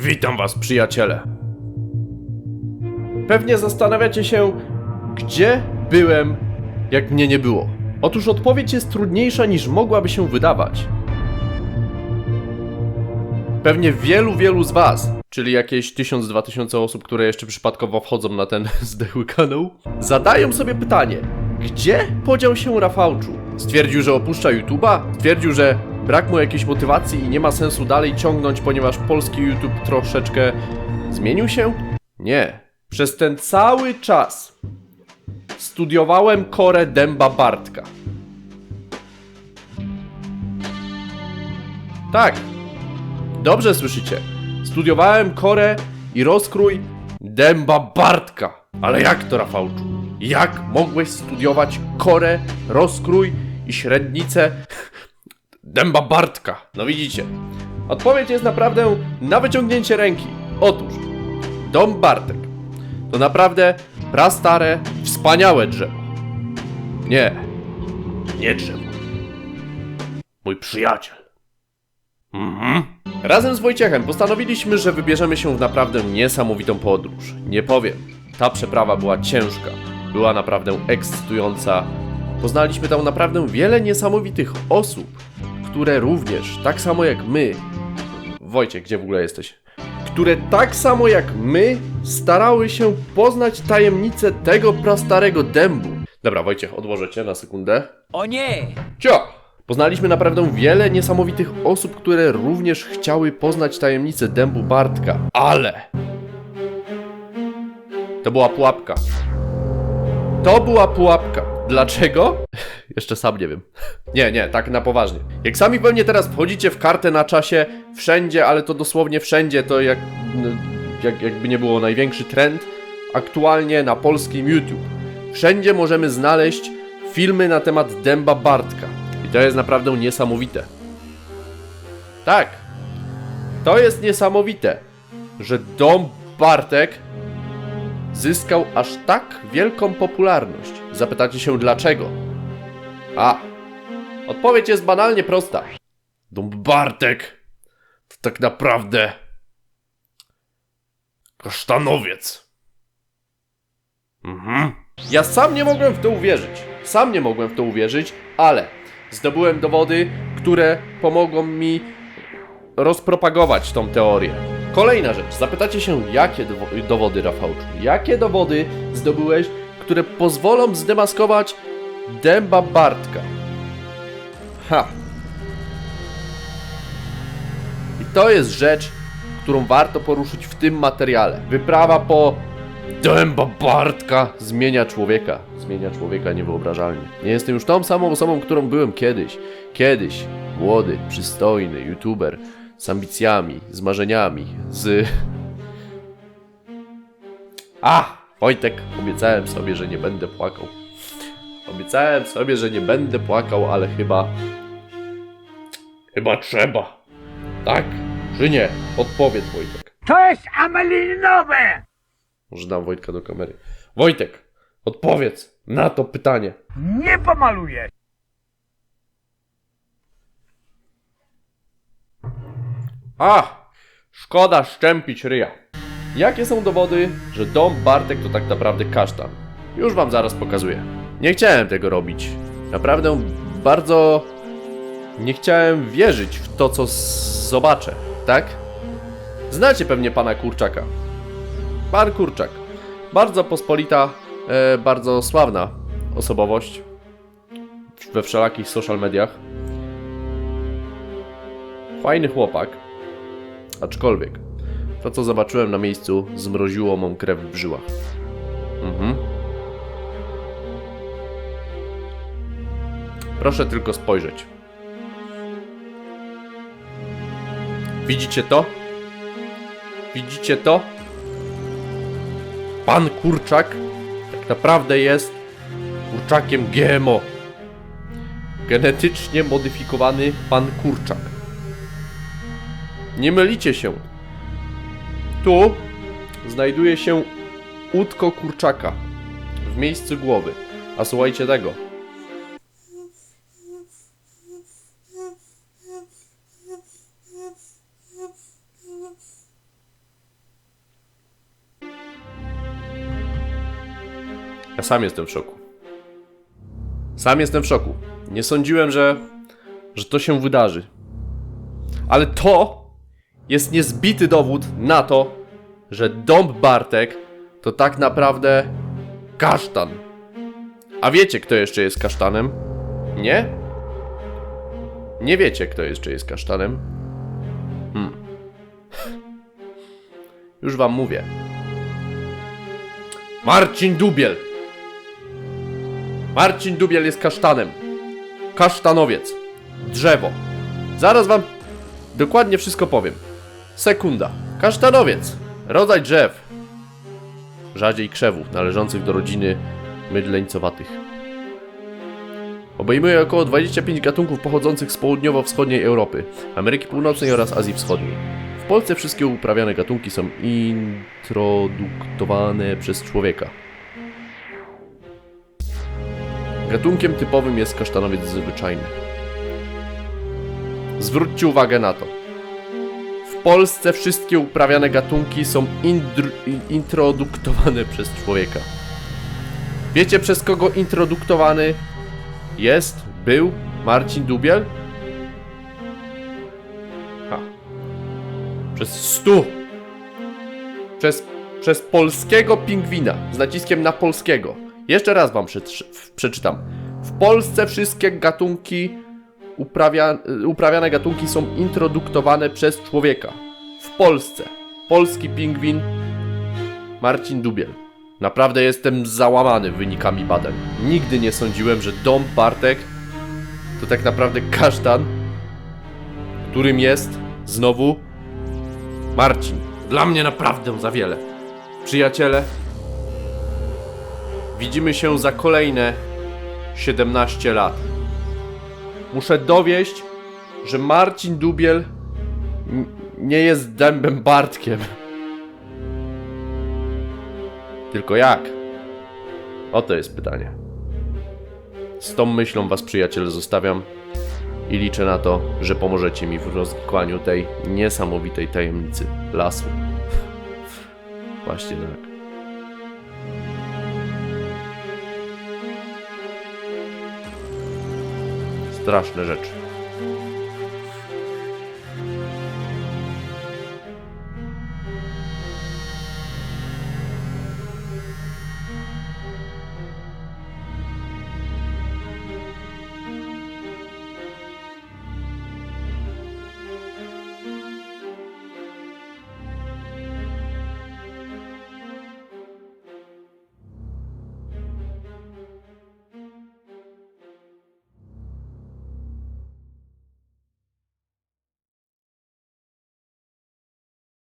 Witam was, przyjaciele. Pewnie zastanawiacie się, gdzie byłem, jak mnie nie było. Otóż odpowiedź jest trudniejsza niż mogłaby się wydawać. Pewnie wielu, wielu z was, czyli jakieś 1000-2000 osób, które jeszcze przypadkowo wchodzą na ten zdechły kanał, zadają sobie pytanie, gdzie podział się Rafałczu? Stwierdził, że opuszcza YouTube'a? Stwierdził, że brak mu jakiejś motywacji i nie ma sensu dalej ciągnąć, ponieważ polski YouTube troszeczkę zmienił się? Nie. Przez ten cały czas studiowałem korę Dęba Bartka. Tak, Dobrze słyszycie. Studiowałem korę i rozkrój dęba Bartka. Ale jak to, Rafałczu? Jak mogłeś studiować korę, rozkrój i średnicę dęba Bartka? No widzicie. Odpowiedź jest naprawdę na wyciągnięcie ręki. Otóż, dom Bartek to naprawdę prastare, wspaniałe drzewo. Nie, nie drzewo. Mój przyjaciel. Mhm. Razem z Wojciechem postanowiliśmy, że wybierzemy się w naprawdę niesamowitą podróż. Nie powiem, ta przeprawa była ciężka, była naprawdę ekscytująca. Poznaliśmy tam naprawdę wiele niesamowitych osób, które również, tak samo jak my, Wojciech, gdzie w ogóle jesteś? Które tak samo jak my starały się poznać tajemnicę tego prastarego dębu. Dobra, Wojciech, odłożę cię na sekundę. O nie! Cio! Poznaliśmy naprawdę wiele niesamowitych osób, które również chciały poznać tajemnicę dębu Bartka, ale... To była pułapka. To była pułapka. Dlaczego? Jeszcze sam nie wiem. Nie, nie, tak na poważnie. Jak sami pewnie teraz wchodzicie w kartę na czasie wszędzie, ale to dosłownie wszędzie, to jak, jak jakby nie było największy trend aktualnie na polskim YouTube. Wszędzie możemy znaleźć filmy na temat dęba Bartka. I to jest naprawdę niesamowite. Tak. To jest niesamowite, że dom Bartek zyskał aż tak wielką popularność. Zapytacie się dlaczego? A, odpowiedź jest banalnie prosta. Dom Bartek to tak naprawdę kasztanowiec. Mhm. Ja sam nie mogłem w to uwierzyć. Sam nie mogłem w to uwierzyć, ale zdobyłem dowody, które pomogą mi rozpropagować tą teorię. Kolejna rzecz. Zapytacie się, jakie dowo- dowody, Rafałczu? Jakie dowody zdobyłeś, które pozwolą zdemaskować dęba Bartka? Ha! I to jest rzecz, którą warto poruszyć w tym materiale. Wyprawa po dęba Bartka zmienia człowieka. Zmienia człowieka niewyobrażalnie. Nie jestem już tą samą osobą, którą byłem kiedyś. Kiedyś młody, przystojny youtuber z ambicjami, z marzeniami, z... A! Wojtek, obiecałem sobie, że nie będę płakał. Obiecałem sobie, że nie będę płakał, ale chyba... Chyba trzeba. Tak? Czy nie? Odpowiedz, Wojtek. To jest amelinowe! Może dam Wojtka do kamery. Wojtek, odpowiedz na to pytanie. Nie pomaluję! A! Szkoda szczępić ryja. Jakie są dowody, że dom Bartek to tak naprawdę kasztan? Już wam zaraz pokazuję. Nie chciałem tego robić. Naprawdę bardzo nie chciałem wierzyć w to, co zobaczę, tak? Znacie pewnie pana Kurczaka. Pan Kurczak. Bardzo pospolita, e, bardzo sławna osobowość we wszelakich social mediach. Fajny chłopak. Aczkolwiek, to co zobaczyłem na miejscu zmroziło mą krew w żyłach. Mhm. Proszę tylko spojrzeć. Widzicie to? Widzicie to? Pan kurczak tak naprawdę jest kurczakiem GMO. Genetycznie modyfikowany pan kurczak. Nie mylicie się. Tu znajduje się łódko kurczaka w miejscu głowy. A słuchajcie tego. Ja sam jestem w szoku. Sam jestem w szoku. Nie sądziłem, że, że to się wydarzy. Ale to jest niezbity dowód na to, że Dąb Bartek to tak naprawdę kasztan. A wiecie, kto jeszcze jest kasztanem? Nie? Nie wiecie, kto jeszcze jest kasztanem? Hmm. Już wam mówię. Marcin Dubiel! Marcin Dubiel jest kasztanem. Kasztanowiec. Drzewo. Zaraz wam dokładnie wszystko powiem. Sekunda. Kasztanowiec. Rodzaj drzew. Rzadziej krzewów należących do rodziny mydleńcowatych. Obejmuje około 25 gatunków pochodzących z południowo-wschodniej Europy, Ameryki Północnej oraz Azji Wschodniej. W Polsce wszystkie uprawiane gatunki są introduktowane przez człowieka. Gatunkiem typowym jest kasztanowiec zwyczajny. Zwróćcie uwagę na to. Polsce wszystkie uprawiane gatunki są introduktowane przez człowieka. Wiecie przez kogo introduktowany jest, był Marcin Dubiel? Ha. Przez stu. Przez, przez polskiego pingwina z naciskiem na polskiego. Jeszcze raz wam przeczytam. W Polsce wszystkie gatunki uprawia, uprawiane gatunki są introduktowane przez człowieka. W Polsce. Polski pingwin Marcin Dubiel. Naprawdę jestem załamany wynikami badań. Nigdy nie sądziłem, że Dom Bartek to tak naprawdę kasztan, którym jest znowu Marcin. Dla mnie naprawdę za wiele. Przyjaciele, widzimy się za kolejne 17 lat. Muszę dowieść, że Marcin Dubiel nie jest dębem Bartkiem. Tylko jak? Oto jest pytanie. Z tą myślą was przyjaciele zostawiam i liczę na to, że pomożecie mi w rozkłaniu tej niesamowitej tajemnicy lasu. Właśnie tak. Straszne rzeczy.